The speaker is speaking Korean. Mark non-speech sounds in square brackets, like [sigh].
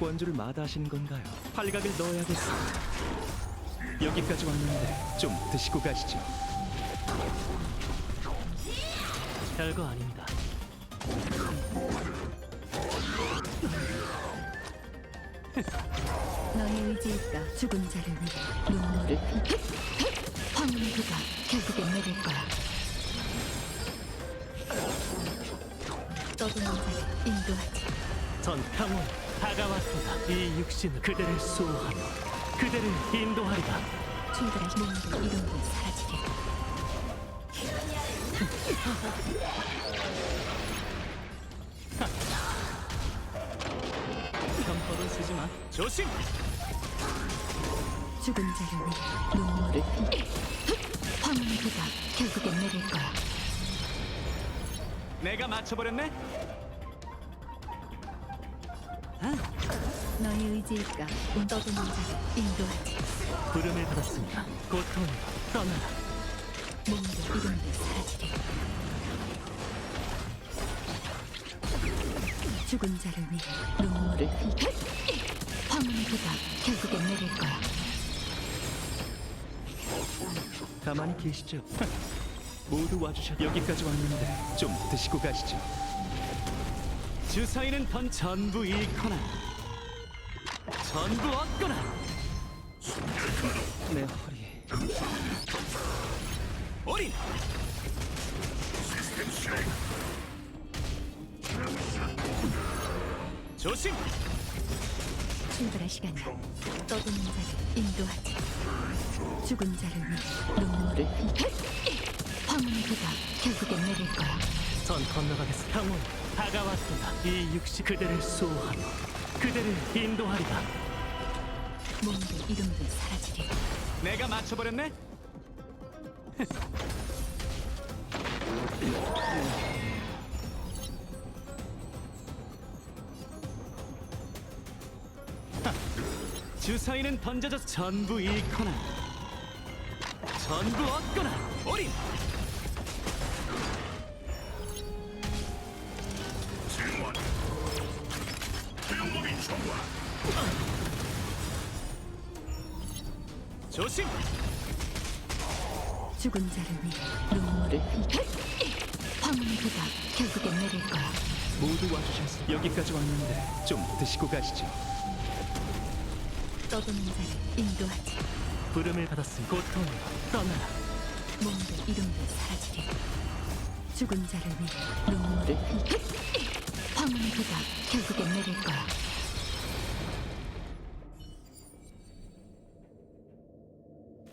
원주를 마다하시는 건가요? 팔각을 넣어야겠어. 여기까지 왔는데 좀 드시고 가시죠. 별거 아닙니다. 너의 의지일까 죽은 자를 위해 눈물을 황혼의 비가 결국엔 내릴 거야 떠도는 자를 인도하지 전 강원 다가왔도다. 이 육신은 그대를 수호하며 그대를 인도하리라. 출발할 몸도 이름도 사라지리 편법은 쓰지 마. 조심. 죽은 자를 위해 눈물을 황혼의 비가 결국엔 내릴 거야 내가 맞춰버렸네. 너의 의지일까 떠도는 자를 인도하지 부름을 받았습니다. 고통으로 떠나라. 몸도 이름도 사라지리 죽은 자를 위해 눈물을 황혼의 비가 결국엔 내릴 거야 가만히 계시죠. [laughs] 모두 와주셨. 여기까지 왔는데 좀 드시고 가시죠. 주사위는 던 전부 잃거나 전부 얻거나. 내 허리. 어린. 조심. 출발할 시간이야. 떠도는 자를 인도하지. 죽은 자를 위해 눈물을 황혼의 비가 결국엔 내릴 거야. 전 건너가겠습니다. 강원 다가왔도다. 이 육시 그대를 수호하며 그대를 인도하리라. 몸도 이름도 사라지리. 내가 맞춰버렸네. [laughs] 주사위는 던져져 전부 잃거나 전부 얻거나 어린 조심 죽은 자를 위해 눈물을 황혼의 비가 결국엔 내릴 거야. 모두 와주셨습니다. 여기까지 왔는데 좀 드시고 가시죠. 떠도는 자를 인도하지. 부름을 받았으니 고통으로 떠나라. 몸도 이름도 사라지리. 죽은 자를 위해 눈물을 황혼의 비가 결국엔 내릴 거야.